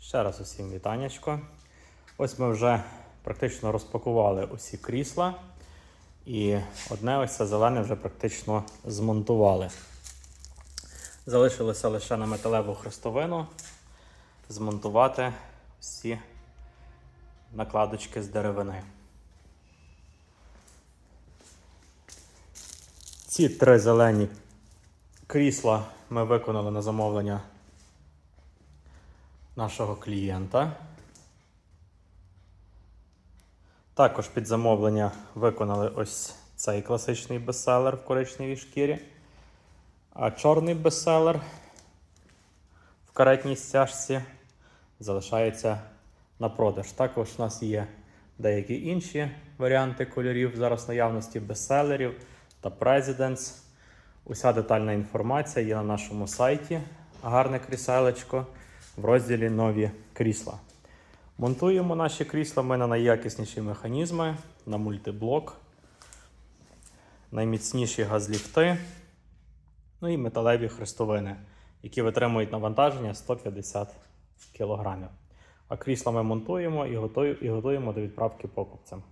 Ще раз усім вітаннячко. Ось ми вже практично розпакували усі крісла. І одне ось це зелене вже практично змонтували. Залишилося лише на металеву хрестовину змонтувати всі накладочки з деревини. Ці три зелені крісла ми виконали на замовлення нашого клієнта. Також під замовлення виконали ось цей класичний бестселер в коричневій шкірі. А чорний бестселер в каретній стяжці залишається на продаж. Також у нас є деякі інші варіанти кольорів зараз наявності бестселерів та Presidents. Уся детальна інформація є на нашому сайті. Гарне кріселечко в розділі Нові крісла. Монтуємо наші крісла ми на найякісніші механізми, на мультиблок, найміцніші газліфти, ну і металеві хрестовини, які витримують навантаження 150 кг. А крісла ми монтуємо і готуємо до відправки покупцям.